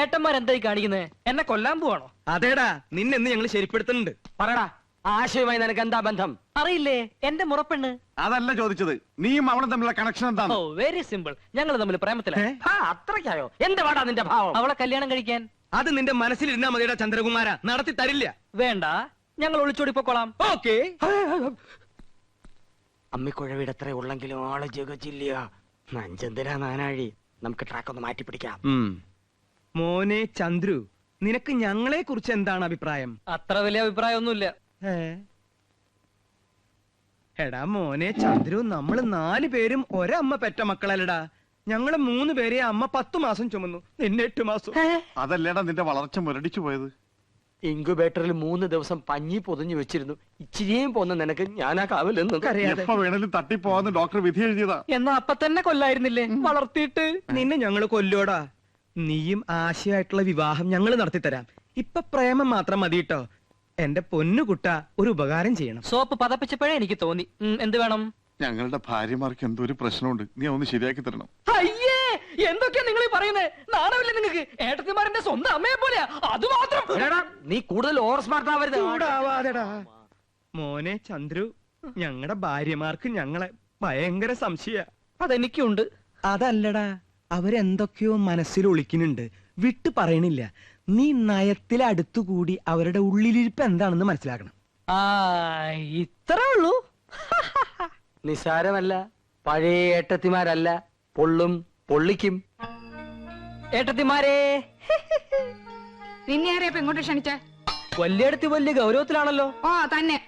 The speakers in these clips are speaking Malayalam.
ഏട്ടന്മാർ എന്തായി കാണിക്കുന്നത് എന്നെ കൊല്ലാൻ പോവാണോ? അതേടാ നിന്നെന്ന് ഞങ്ങൾ ശരിപ്പെടുത്തുന്നുണ്ട്. പറടാ ആശയവുമായി നിനക്ക് എന്താ ബന്ധം? അറിയില്ലേ എന്റെ മുറപ്പെണ്ണ്. അതല്ല ചോദിച്ചത് നീയും അവളും തമ്മിലുള്ള കണക്ഷൻ ഓ വെരി സിമ്പിൾ ഞങ്ങൾ തമ്മിൽ പ്രേമത്തില. ഏ? ആ അത്രയ്ക്കായോ? എന്റെ വാടാ നിന്റെ ഭാവം? അവളെ കല്യാണം കഴിക്കാൻ. അത് നിന്റെ മനസ്സിലിരുന്നാ മതിയുടെ ചന്ദ്രകുമാര. നടത്തി തരില്ല. വേണ്ട ഞങ്ങൾ ഒളിച്ചോടി പൊക്കോളാം. ഓക്കെ. അമ്മിക്കുഴവിടെ എത്ര ഉള്ളെങ്കിലും ആൾ ജഗച്ചില്ല നഞ്ചന്തിരാ നാനാഴി. നമുക്ക് ട്രാക്ക് ഒന്ന് മാറ്റി പിടിക്കാം മോനെ ചന്ദ്രു നിനക്ക് ഞങ്ങളെ കുറിച്ച് എന്താണ് അഭിപ്രായം? അത്ര വലിയ അഭിപ്രായമൊന്നുമില്ല. ഏ? എടാ മോനെ ചന്ദ്രു നമ്മൾ നാല് പേരും ഒരമ്മ പെറ്റ മക്കളല്ലടാ. ഞങ്ങൾ മൂന്ന് പേരെ അമ്മ പത്തു മാസം ചുമന്നു. നിന്നെ എട്ട് മാസം. അതല്ലേടാ നിന്റെ വളർച്ച മുരടിച്ചു പോയത്? ഇൻക്യുബേറ്ററിൽ മൂന്ന് ദിവസം പഞ്ഞി പൊതിഞ്ഞു വെച്ചിരുന്നു. ഇച്ചിരിയും പോന്ന നിനക്ക് ഞാനാ കാവലെന്ന്. അറിയാതെ. എപ്പോ വേണേലും തട്ടിപ്പോവാന്ന് ഡോക്ടർ വിധി എഴുതിയതാ. എന്നാ അപ്പൊ തന്നെ കൊല്ലായിരുന്നില്ലേ വളർത്തിയിട്ട്. നിന്നെ ഞങ്ങൾ കൊല്ലോടാ നീയും ആശയായിട്ടുള്ള വിവാഹം ഞങ്ങൾ നടത്തിത്തരാം. ഇപ്പൊ പ്രേമം മാത്രം മതി കേട്ടോ എന്റെ പൊന്നു കുട്ട ഒരു ഉപകാരം ചെയ്യണം. സോപ്പ് പതപ്പിച്ചപ്പോഴേ എനിക്ക് തോന്നി. ഉം, എന്ത് വേണം? ഞങ്ങളുടെ ഭാര്യമാർക്ക് എന്തോ ഒരു പ്രശ്നമുണ്ട്. നീ ഒന്ന് ശരിയാക്കി തരണം. അയ്യേ എന്തൊക്കെയാ നിങ്ങൾ പറയുന്നത് നാണമില്ല നിങ്ങൾക്ക്. ഏട്ടത്തിമാരന്റെ സ്വന്തം അമ്മയെ പോലെയാ. അത് മാത്രം. നീ കൂടുതൽ ഓവർ സ്മാർട്ട് ആവരുത്. ചൂടാവാതെടാ. മോനെ ചന്ദ്രു ഞങ്ങളുടെ ഭാര്യമാർക്ക് ഞങ്ങളെ ഭയങ്കര സംശയ. അതെനിക്കുണ്ട്. അതല്ലടാ. അവരെന്തൊക്കെയോ മനസ്സിൽ ഒളിക്കുന്നുണ്ട്. വിട്ട് പറയണില്ല. നീ നയത്തിലെ അടുത്തുകൂടി അവരുടെ ഉള്ളിലിരിപ്പ് എന്താണെന്ന് മനസ്സിലാക്കണം. ആ ഇത്രേ ഉള്ളൂ. നിസാരമല്ല. പഴയ ഏട്ടത്തിമാരല്ല. പൊള്ളും പൊള്ളിക്കും. ഏട്ടത്തിമാരേ! നിന്നെ ആരെയപ്പ ഇങ്ങോട്ട് ക്ഷണിച്ചേ? വലിയടത്തി വലിയ ഗൗരവത്തിലാണല്ലോ. ആ തന്നെ.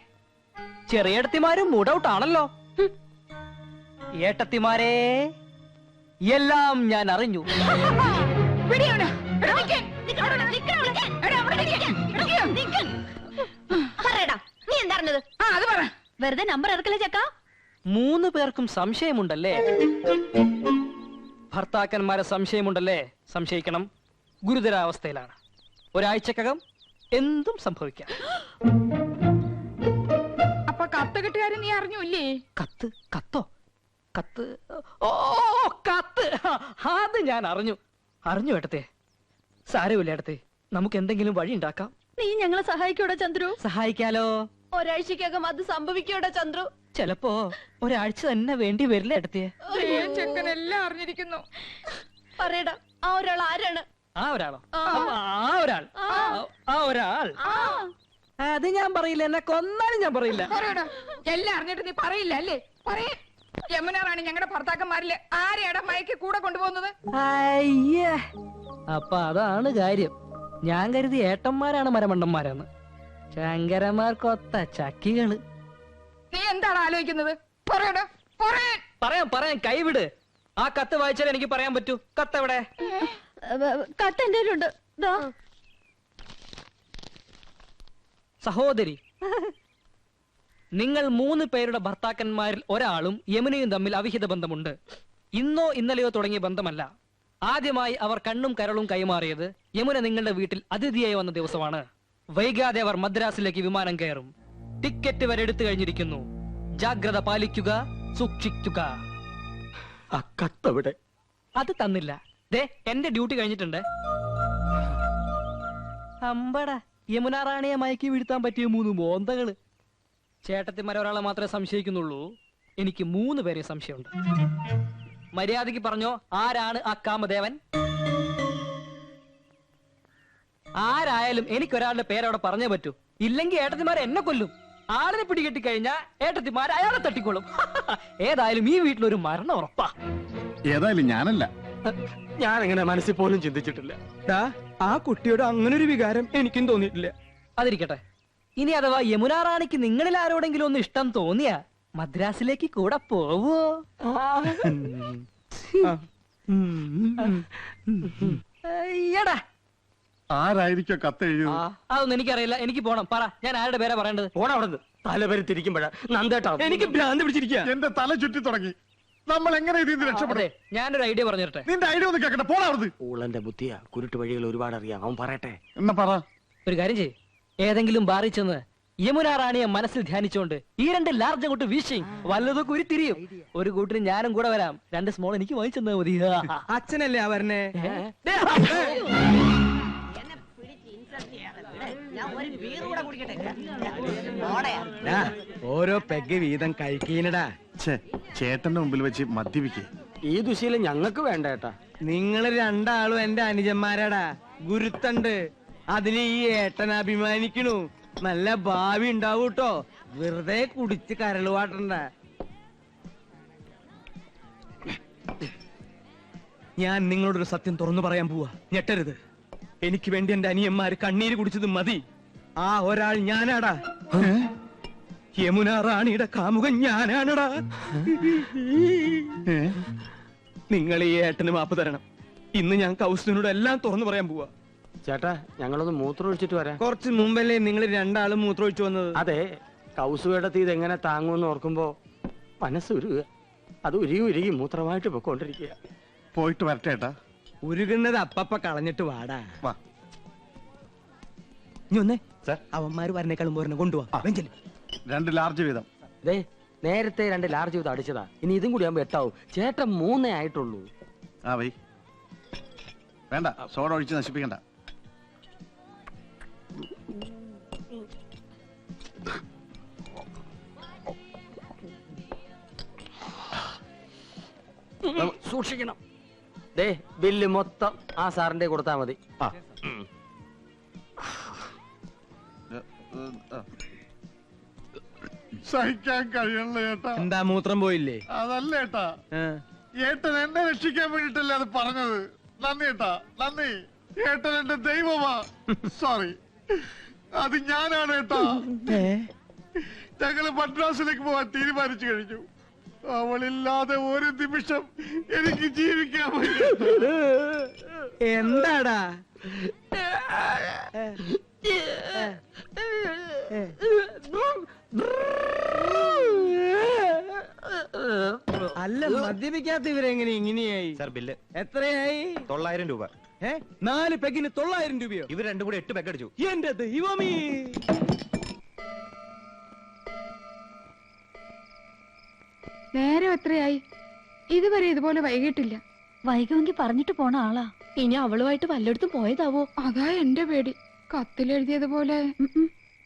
ചെറിയടത്തിമാരും മൂഡ് ഔട്ട് ആണല്ലോ. ഹും. ഏട്ടത്തിമാരെ! എല്ലാം ഞാൻ അറിഞ്ഞു. പിടിയോട്. എടാ, നിക്ക്. നിക്ക്. എടാ, അവിടെ നിക്ക്. പറയടാ നീ എന്താ അറിഞ്ഞത്? ആ അത് പറ. വെറുതെ നമ്പർ ഇറക്കില്ല ചക്ക? മൂന്ന് പേർക്കും സംശയമുണ്ടല്ലേ? ഭർത്താക്കന്മാരെ സംശയമുണ്ടല്ലേ? സംശയിക്കണം. ഗുരുതരാവസ്ഥയിലാണ്. ഒരാഴ്ചക്കകം എന്തും സംഭവിക്കാം. അപ്പൊ കത്ത് കിട്ടുകാരൻ നീ അറിഞ്ഞൂല്ലേ കത്ത് കത്തോ? കത്ത്. ഓ കത്ത്. അത് ഞാൻ അറിഞ്ഞു. അറിഞ്ഞു ഏട്ടത്തെ. സാരമില്ല ഏട്ടത്തെ. നമുക്ക് എന്തെങ്കിലും വഴി ഉണ്ടാക്കാം. നീ ഞങ്ങളെ സഹായിക്കൂടാ ചന്ദ്രു? സഹായിക്കാലോ? ഒരാഴ്ചക്കകം അത് സംഭവിക്കൂടാ ചന്ദ്രു? ചിലപ്പോ ഒരാഴ്ച തന്നെ വേണ്ടി വരില്ല ഏട്ടത്തെ? ചെക്കൻ എല്ലാം അറിഞ്ഞിരിക്കുന്നു. പറയടാ ആ ഒരാൾ ആരാണ്? ആ ഒരാളോ? ആ. ഒരാൾ. ആ- ആ ഒരാൾ. അത് ഞാൻ പറയില്ല എന്നെ കൊന്നാലും ഞാൻ പറയില്ല. എല്ലാം അറിഞ്ഞിട്ട് നീ പറയില്ല അല്ലേ? പറയേ. യമുനാറാണ് ഞങ്ങളുടെ ഭർത്താക്കന്മാരിൽ ആരെയാടാ മയക്ക് കൂടെ കൊണ്ടുപോകുന്നത്? അയ്യേ. അപ്പൊ അതാണ് കാര്യം. ഞാൻ കരുതി ഏട്ടന്മാരാണ് മരമണ്ടന്മാരെന്ന് ശങ്കരന്മാർക്കൊത്ത ചക്കികൾ. നീ എന്താണ് ആലോചിക്കുന്നത്? പറയടാ പറയാൻ പറയാം പറയാം കൈവിട്. ആ കത്ത് വായിച്ചാൽ എനിക്ക് പറയാൻ പറ്റൂ. കത്ത് എവിടെ? കത്ത് എന്റെ കയ്യിലുണ്ട്. സഹോദരി. നിങ്ങൾ മൂന്ന് പേരുടെ ഭർത്താക്കന്മാരിൽ ഒരാളും യമുനയും തമ്മിൽ അവിഹിത ബന്ധമുണ്ട്. ഇന്നോ ഇന്നലെയോ തുടങ്ങിയ ബന്ധമല്ല. ആദ്യമായി അവർ കണ്ണും കരളും കൈമാറിയത് യമുന നിങ്ങളുടെ വീട്ടിൽ അതിഥിയായി വന്ന ദിവസമാണ്. വൈകാതെ അവർ മദ്രാസിലേക്ക് വിമാനം കയറും. ടിക്കറ്റ് വരെ എടുത്തു കഴിഞ്ഞിരിക്കുന്നു. ജാഗ്രത പാലിക്കുക സൂക്ഷിക്കുക. കത്തവിടെ? അത് തന്നില്ല. ദേ എന്റെ ഡ്യൂട്ടി കഴിഞ്ഞിട്ടുണ്ട്. അമ്പട യമുന റാണിയെ മയക്കി വീഴ്ത്താൻ പറ്റിയ മൂന്ന് മോന്തകൾ. ചേട്ടത്തിമാരെ ഒരാളെ മാത്രമേ സംശയിക്കുന്നുള്ളൂ. എനിക്ക് മൂന്ന് പേരെ സംശയമുണ്ട്. മര്യാദയ്ക്ക് പറഞ്ഞോ ആരാണ് ആ കാമദേവൻ? ആരായാലും എനിക്കൊരാളുടെ പേരവിടെ പറഞ്ഞേ പറ്റൂ. ഇല്ലെങ്കിൽ ഏട്ടത്തിമാരെ എന്നെ കൊല്ലും. ആളിനെ പിടികെട്ടി കഴിഞ്ഞാൽ ഏട്ടത്തിമാർ അയാളെ തട്ടിക്കൊള്ളും. ഏതായാലും ഈ വീട്ടിലൊരു മരണം ഉറപ്പാ. ഏതായാലും ഞാനല്ല. ഞാൻ അങ്ങനെ മനസ്സിൽ പോലും ചിന്തിച്ചിട്ടില്ല. ആ കുട്ടിയോട് അങ്ങനെ ഒരു വികാരം എനിക്കും തോന്നിയിട്ടില്ല. അതിരിക്കട്ടെ. ഇനി അഥവാ യമുനാ റാണിക്ക് നിങ്ങളിൽ ആരോടെങ്കിലും ഒന്ന് ഇഷ്ടം തോന്നിയാ മദ്രാസിലേക്ക് കൂടെ പോവോ. അയ്യടാ ആരായിരിക്കോ കത്ത് എഴുതിയത്? അതൊന്നും എനിക്കറിയില്ല. എനിക്ക് പോണം. പറ. ഞാൻ ആരുടെ പേരാ പറയേണ്ടത്? തല തലവരി തിരിക്കുമ്പോഴാ നന്ദേട്ടാ. എനിക്ക് ഭ്രാന്ത് പിടിച്ചിരിക്കുക എന്റെ തല ചുറ്റി തുടങ്ങി. നമ്മൾ എങ്ങനെ ഇതിൽ നിന്ന് അതെ. രക്ഷപ്പെടും ഞാനൊരു ഐഡിയ പറഞ്ഞു തരട്ടെ നിന്റെ ഐഡിയ ഒന്ന് കേക്കട്ടെ. പോണാവത് ഊളന്റെ ബുദ്ധിയാ. കുരുട്ട് വഴികൾ ഒരുപാട് അറിയാം അവൻ പറയട്ടെ. എന്നാ പറ. ഒരു കാര്യം ചെയ്യ്. ഏതെങ്കിലും ബാറിൽ ചെന്ന് യമുന റാണിയെ മനസ്സിൽ ധ്യാനിച്ചുകൊണ്ട് ഈ രണ്ട് ലാർജ് കൂട്ട് വീശി വല്ലതൊക്കെ ഒരു തിരിയും. ഒരു കൂട്ടിന് ഞാനും കൂടെ വരാം. രണ്ട് സ്മോൾ എനിക്ക് വാങ്ങിച്ചെന്നാ മതി. അച്ഛനല്ലേ അവരനെ ഓരോ പെഗ് വീതം കഴിക്കീനടാ. ചേട്ടന്റെ മുമ്പിൽ വെച്ച് മദ്യപിക്കേ. ഈ ദുശീലം ഞങ്ങൾക്ക് വേണ്ട ഏട്ടാ നിങ്ങൾ രണ്ടാളും എന്റെ അനുജന്മാരാടാ. ഗുരുത്തണ്ട്. അതിന് ഈ ഏട്ടൻ അഭിമാനിക്കണു. നല്ല ഭാവി ഉണ്ടാവും കേട്ടോ വെറുതെ കുടിച്ച് കരളുവാട്ടണ്ട. ഞാൻ നിങ്ങളോടൊരു സത്യം തുറന്നു പറയാൻ പോവാ. ഞെട്ടരുത്. എനിക്ക് വേണ്ടി എന്റെ അനിയന്മാര് കണ്ണീര് കുടിച്ചത് മതി. ആ ഒരാൾ ഞാനാടാ. യമുന റാണിയുടെ കാമുകൻ ഞാനാണടാ. നിങ്ങൾ ഈ ഏട്ടന് മാപ്പ് തരണം. ഇന്ന് ഞാൻ കൗസ്ലിനോട് എല്ലാം തുറന്നു പറയാൻ പോവാ. ചേട്ടാ ഞങ്ങളൊന്ന് മൂത്രം ഒഴിച്ചിട്ട് വരാം. കുറച്ച് മുമ്പല്ലേ നിങ്ങൾ രണ്ടാളും മൂത്രമൊഴിച്ചു വന്നത്? അതെ കൗസുവേടത്തി എങ്ങനെ താങ്ങുമെന്ന് ഓർക്കുമ്പോ മനസ്സ് ഉരുക അത് ഉരുകി ഉരുകി മൂത്രമായിട്ട് പൊക്കോണ്ടിരിക്കുക പോയിട്ട് വരട്ടെ ഏട്ടാ. ഉരുകുന്നത് അപ്പപ്പ കളഞ്ഞിട്ട് വാടാ. വാ. ഒന്നേ സാർ. അവന്മാര് വരണേക്കാളും പോരണ കൊണ്ടുപോവാ വെഞ്ചൽ. രണ്ട് ലാർജ് വീതം. അതെ നേരത്തെ രണ്ട് ലാർജ് ചെയ്ത് അടിച്ചതാ. ഇനി ഇതും കൂടി ആകുമ്പോ എട്ടാവും. ചേട്ടൻ മൂന്നേ ആയിട്ടുള്ളൂ. ആ വൈ. വേണ്ട സോഡ ഒഴിച്ച് നശിപ്പിക്കണ്ട. സൂക്ഷിക്കണം. ദേ ബില്ല് മൊത്തം ആ സാറിന്റെ കൊടുത്താ മതി. സഹിക്കാൻ കഴിയണല്ലോ ഏട്ടാ എന്താ മൂത്രം പോയില്ലേ? അതല്ല ഏട്ടാ. ഏട്ടൻ എന്നെ രക്ഷിക്കാൻ വേണ്ടിട്ടല്ലേ അത് പറഞ്ഞത്. നന്ദി ഏട്ടാ നന്ദി. ഏട്ടൻ എന്റെ ദൈവമാ. സോറി അത് ഞാനാണ് ഏട്ടാ? ഞങ്ങൾ മദ്രാസിലേക്ക് പോവാൻ തീരുമാനിച്ചു കഴിഞ്ഞു. അവളില്ലാതെ ഒരു നിമിഷം എനിക്ക് ജീവിക്കാൻ എന്താടാ? അല്ല മദ്യപിക്കാത്ത ഇവരെങ്ങനെ ഇങ്ങനെയായി? Sir bill. എത്രയായി? തൊള്ളായിരം രൂപ. ഏ? നാല് പെഗിന് തൊള്ളായിരം രൂപയോ? ഇവർ രണ്ടും കൂടി എട്ട് പെഗ് അടിച്ചു. എന്റെ ദൈവമേ നേരം എത്രയായി? ഇതുവരെ ഇതുപോലെ വൈകിട്ടില്ല. വൈകുമെങ്കിൽ പറഞ്ഞിട്ട് പോണ ആളാ. ഇനി അവളുമായിട്ട് വല്ലയിടത്തും പോയതാവോ? അതാ എന്റെ പേടി. കത്തിലെഴുതിയതുപോലെ.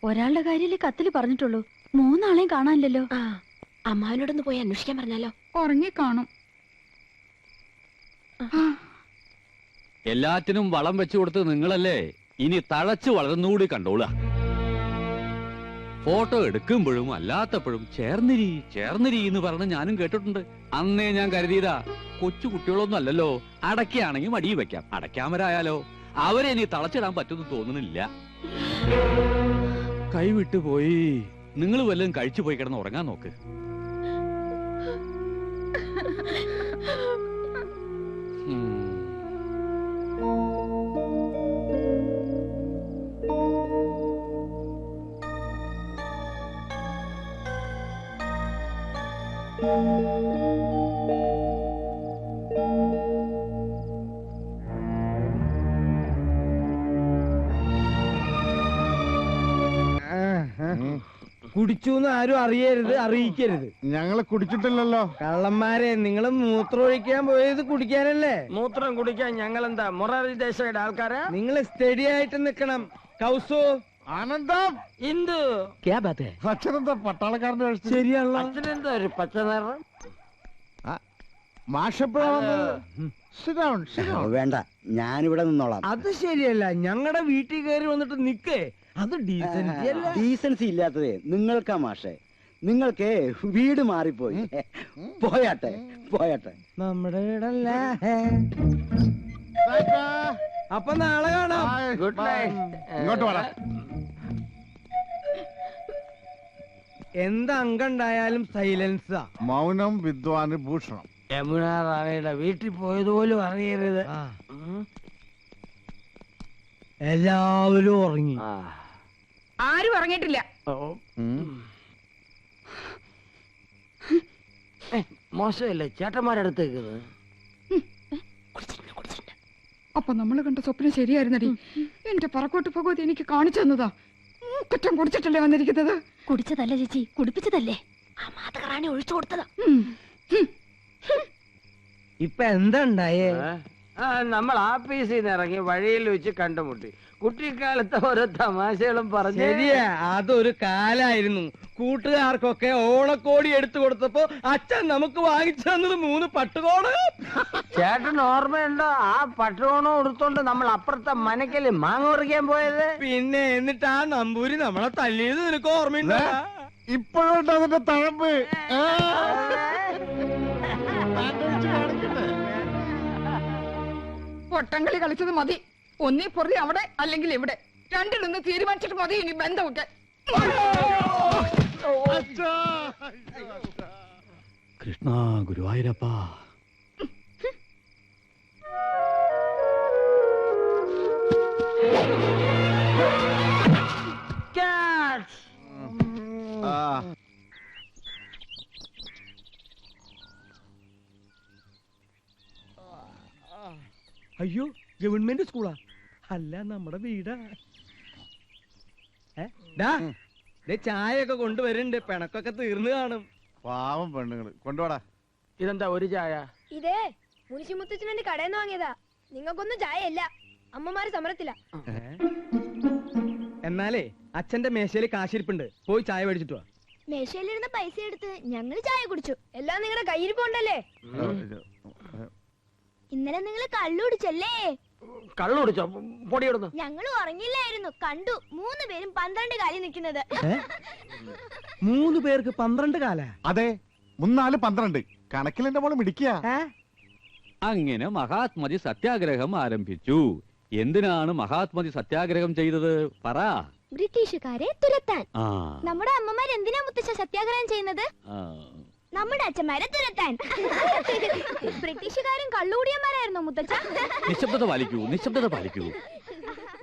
ഒരാളുടെ കാര്യല്ലേ കത്തിൽ പറഞ്ഞിട്ടുള്ളൂ. മൂന്നാളെയും കാണാനില്ലല്ലോ. അമ്മാവിനോടൊന്ന് പോയി അന്വേഷിക്കാൻ പറഞ്ഞാലോ? ഉറങ്ങിക്കാണും. എല്ലാറ്റിനും വളം വെച്ചു കൊടുത്ത് നിങ്ങളല്ലേ? ഇനി തഴച്ചു വളർന്നുകൂടി കണ്ടോളുക. ഫോട്ടോ എടുക്കുമ്പോഴും അല്ലാത്തപ്പോഴും ചേർന്നിരി ചേർന്നിരി എന്ന് പറഞ്ഞ് ഞാനും കേട്ടിട്ടുണ്ട്. അന്നേ ഞാൻ കരുതിയതാ കൊച്ചു കുട്ടികളൊന്നും അല്ലല്ലോ അടയ്ക്കാണെങ്കിൽ മടിയിൽ വെക്കാം. അടയ്ക്കാമരായാലോ? അവരെ ഇനി തളച്ചിടാൻ പറ്റുമെന്ന് തോന്നുന്നില്ല. കൈവിട്ടു പോയി. നിങ്ങൾ വല്ലതും കഴിച്ചു പോയി കിടന്ന് ഉറങ്ങാൻ നോക്ക്. കുടിച്ചു എന്ന് ആരും അറിയരുത് അറിയിക്കരുത്. ഞങ്ങൾ കുടിച്ചിട്ടില്ലല്ലോ. കള്ളന്മാരെ നിങ്ങൾ മൂത്രമൊഴിക്കാൻ പോയത് കുടിക്കാനല്ലേ? മൂത്രം കുടിക്കാൻ ഞങ്ങൾ എന്താ മൊറാരി ദേശയുടെ ആൾക്കാരാ? നിങ്ങൾ സ്റ്റഡി ആയിട്ട് നിക്കണം. കൗസു ആനന്ദം. ഇന്ദു അച്ഛനെന്താ പട്ടാളക്കാരന്റെ വേഷം ശരിയാണല്ലോ. അച്ഛനെന്താ ഒരു പച്ച നിറം വേണ്ട ഞാനിവിടെ നിന്നോളാം. അത് ശരിയല്ല ഞങ്ങളുടെ വീട്ടിൽ കയറി വന്നിട്ട് നിക്കേ. അത് ഡീസൻസി അല്ല. ഡീസൻസി ഇല്ലാത്തതേ നിങ്ങൾക്കാ മാഷേ. നിങ്ങൾക്ക് വീട് മാറിപ്പോയി. പോയാട്ടെ പോയാട്ടെ. നമ്മുടെ വീടല്ല? അപ്പൊ നാളെ കാണാം. ഗുഡ് നൈറ്റ് ഇങ്ങോട്ട് വാടാ. എന്ത് അങ്കുണ്ടായാലും സൈലൻസാ. മൗനം വിദ്വാന് ഭൂഷണം. യമുന റാണിയുടെ വീട്ടിൽ പോയതുപോലും അറിയരുത്. ഉം. എല്ലാവരും ഉറങ്ങി. ആ. ആരും ഉറങ്ങിയിട്ടില്ല. ഓ. ഏ, മോശമല്ലേ? ചേട്ടന്മാരടുത്തേക്ക് അപ്പൊ നമ്മൾ കണ്ട സ്വപ്നം ശരിയായിരുന്നടി. എന്റെ പറക്കോട്ട് ഭഗവതി എനിക്ക് കാണിച്ചു തന്നതാ. കുറ്റം കുടിച്ചിട്ടല്ലേ വന്നിരിക്കുന്നത്? കുടിച്ചതല്ലേ ചേച്ചി കുടിപ്പിച്ചതല്ലേ. ആ മാതകറാണി ഒഴിച്ചു കൊടുത്തതാ. ഇപ്പൊ എന്താ ഉണ്ടായേ? നമ്മൾ ആഫീസിൽ നിന്ന് ഇറങ്ങി വഴിയിൽ വെച്ച് കണ്ടുമുട്ടി. കുട്ടിക്കാലത്തെ ഓരോ തമാശകളും പറഞ്ഞു ശരിയാ അതൊരു കാലായിരുന്നു. കൂട്ടുകാർക്കൊക്കെ ഓണക്കോടി എടുത്തു കൊടുത്തപ്പോ അച്ഛൻ നമുക്ക് വാങ്ങിച്ചു തന്നത് മൂന്ന് പട്ടുകോണ. ചേട്ടൻ ഓർമ്മയുണ്ടോ? ആ പട്ടുകോണം എടുത്തോണ്ട് നമ്മൾ അപ്പുറത്തെ മനക്കൽ മാങ്ങ പറിക്കാൻ പോയത്? പിന്നെ എന്നിട്ട് ആ നമ്പൂരി നമ്മളെ തല്ലിയത് നിനക്ക് ഓർമ്മയുണ്ടോ? ഇപ്പോഴുണ്ട് അതിന്റെ തഴമ്പ്. പൊട്ടങ്കളി കളിച്ചത് മതി. ഒന്നീ പൊറി അവിടെ അല്ലെങ്കിൽ ഇവിടെ. രണ്ടിലൊന്ന് തീരുമാനിച്ചിട്ട് മതി ഇനി ബന്ധമൊക്കെ. അച്ഛാ. കൃഷ്ണ Ah ആ. അയ്യോ ഗവൺമെന്റ് സ്കൂളാ? അല്ല നമ്മുടെ വീടാ. ഏ? ഡാ, ദേ ചായയൊക്കെ കൊണ്ടുവരുന്നുണ്ട് പിണക്കൊക്കെ തീർന്നു കാണും. പാവം പെണ്ണുങ്ങൾ. കൊണ്ടുപോടാ ഇതെന്താ ഒരു ചായ? ഇതേ മുനിശി മുത്തച്ഛനെ കടയിൽ നിന്ന് വാങ്ങിയതാ. നിങ്ങൾക്കൊന്നും ചായയല്ല. അമ്മമാര് സമരത്തില്ല എന്നാലേ അച്ഛന്റെ മേശയിൽ കാശിരിപ്പുണ്ട്. പോയി ചായ മേടിച്ചിട്ട് വാ. മേശയിലിരുന്ന പൈസ എടുത്ത് ഞങ്ങൾ ചായ കുടിച്ചു. എല്ലാം നിങ്ങളുടെ കയ്യിൽ പോണ്ടല്ലേ ഇന്നലെ നിങ്ങൾ കള്ളു കുടിച്ചല്ലേ? കള്ളു പൊടി പൊടിയിടുന്നു ഞങ്ങൾ ഉറങ്ങില്ലായിരുന്നു. കണ്ടു. മൂന്ന് പേരും പന്ത്രണ്ട് കാലി നിൽക്കുന്നത്. മൂന്ന് പേർക്ക് പന്ത്രണ്ട് കാല? അതെ. മുന്നാൽ പന്ത്രണ്ട്. കണക്കിൽ എന്റെ മോൾ മിടിക്കുക അങ്ങനെ മഹാത്മജി സത്യാഗ്രഹം ആരംഭിച്ചു. എന്തിനാണ് മഹാത്മജി സത്യാഗ്രഹം ചെയ്തത്? പറ. ബ്രിട്ടീഷുകാരെ തുരത്താൻ. ആ. നമ്മുടെ അമ്മമാർ എന്തിനാ മുത്തശ്ശ സത്യാഗ്രഹം ചെയ്യുന്നത്? ആ. നമ്മുടെ അച്ഛന്മാരെ തുരത്താൻ. ബ്രിട്ടീഷുകാരും കള്ളുകൂടിയന്മാരായിരുന്നു മുത്തച്ഛ? നിശബ്ദത പാലിക്കൂ നിശബ്ദത പാലിക്കൂ.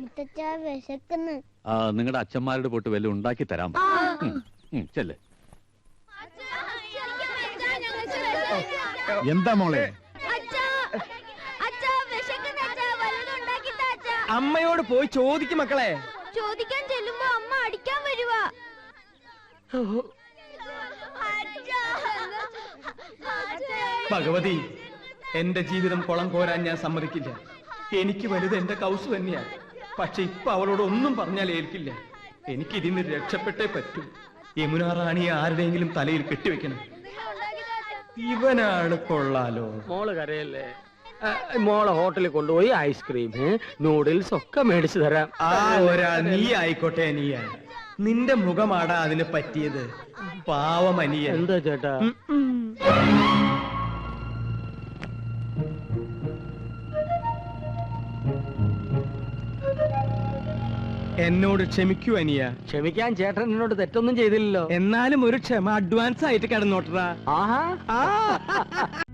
മുത്തച്ഛ വിശക്കുന്നു. ആ നിങ്ങളുടെ അച്ഛന്മാരുടെ പൊട്ട് വല്ല ഉണ്ടാക്കി തരാം ഉം, ഉം, ചെല്ല്. എന്താ മോളെ? അമ്മയോട് പോയി ചോദിക്കും മക്കളെ. ചോദിക്കാൻ ചെല്ലുമ്പോ അമ്മ അടിക്കാൻ വരുവാ. ഭഗവതി എന്റെ ജീവിതം കുളം കോരാൻ ഞാൻ സമ്മതിക്കില്ല. എനിക്ക് വലുത് എന്റെ കൗസ് തന്നെയാണ് പക്ഷെ ഇപ്പൊ അവളോട് ഒന്നും പറഞ്ഞാൽ ഏൽക്കില്ല. എനിക്ക് ഇതിന്ന് രക്ഷപ്പെട്ടേ പറ്റൂ. യമുന റാണിയെ ആരുടെയെങ്കിലും തലയിൽ കെട്ടിവെക്കണം. ഇവനാണ് കൊള്ളാലോ. മോൾ കരയല്ലേ? മോളെ ഹോട്ടലിൽ കൊണ്ടുപോയി ഐസ്ക്രീം നൂഡിൽസ് ഒക്കെ മേടിച്ചു തരാം. ആ ഒരാൾ നീ ആയിക്കോട്ടെ നീയാ നിന്റെ മുഖമാടാ അതിന് പറ്റിയത്. പാവമനിയ എന്താ ചേട്ടാ? എന്നോട് ക്ഷമിക്കൂ അനിയ. ക്ഷമിക്കാൻ ചേട്ടൻ എന്നോട് തെറ്റൊന്നും ചെയ്തില്ലല്ലോ. എന്നാലും ഒരു ക്ഷമ അഡ്വാൻസ് ആയിട്ട് കിടന്നോട്ടറാ. ആഹാ. ആ.